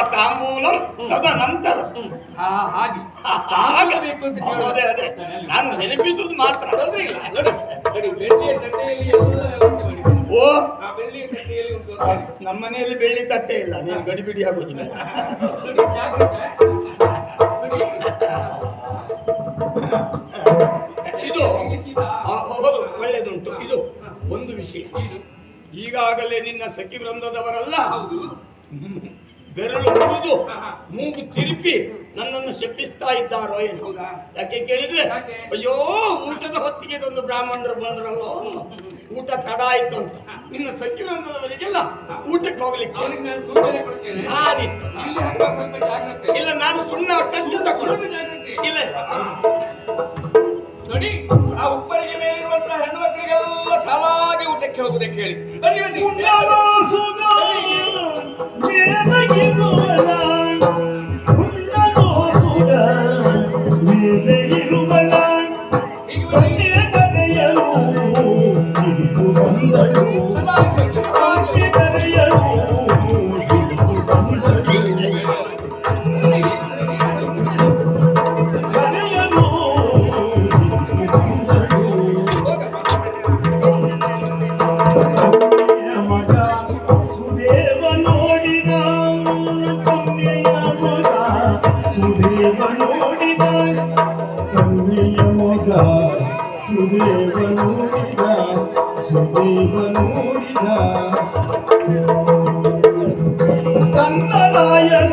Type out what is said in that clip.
ತಾಂಬೂಲಂ ತದನಂತರ. ನಂತರ ಹಾಗೆ. ಹಾಗೆ. ಬೇಕು ಅಂತ ಅದೇ. ಅದೇ ನಾನು ನೆನಪಿಸುವುದು ಮಾತ್ರ. ಓ. ನಮ್ಮ ಮನೆಯಲ್ಲಿ ಬೆಳ್ಳಿ ತಟ್ಟೆ ಇಲ್ಲ ನೀನು ಗಡಿಬಿಡಿ ಆಗೋದಿಲ್ಲ ಇದು ಒಳ್ಳೆದುಂಟು. ಇದು ಒಂದು ವಿಷಯ. ಈಗಾಗಲೇ ನಿನ್ನ ಸಖಿ ವೃಂದದವರಲ್ಲ. ಬೆರಳು ಮುರಿದು. ಮೂಗು ತಿರುಪಿ ನನ್ನನ್ನು ಶಪಿಸ್ತಾ ಇದ್ದಾರೋ ಏನು? ಯಾಕೆ ಕೇಳಿದ್ರೆ ಅಯ್ಯೋ ಊಟದ ಹೊತ್ತಿಗೆ ಒಂದು ಬ್ರಾಹ್ಮಣರು ಬಂದ್ರಲ್ಲ? ಊಟ ತಡ ಆಯ್ತು ಅಂತ. ನಿನ್ನ ಸಚಿವರಿಗೆಲ್ಲ ಊಟಕ್ಕೆ ಹೋಗ್ಲಿಕ್ಕೆ ಇಲ್ಲಿ ನಾನು ಸುಮ್ಮನೆ ಕದ್ದು ತಗೊಂಡು ಇಲ್ಲ ನೋಡಿ ಆ ಉಪ್ಪರಿಗೆ ಮೇಲಿರುವಂತಹ ಹೆಣ್ಣು ಮಕ್ಕಳಿಗೆಲ್ಲ ಸಾಲಾಗಿ ಊಟಕ್ಕೆ ಹೋಗುದಕ್ಕೆ ಹೇಳಿ. ಬನ್ನಿ ಬನ್ನಿ. ಹೀಗೆ ಕರೆಯಲು ಸಲಾಗಿ ಹೇಳಿ, ಸಲಾಗಿ. ಮಗ సుదేవనుడిగా సుదేవనుడిగా కన్నరాయణ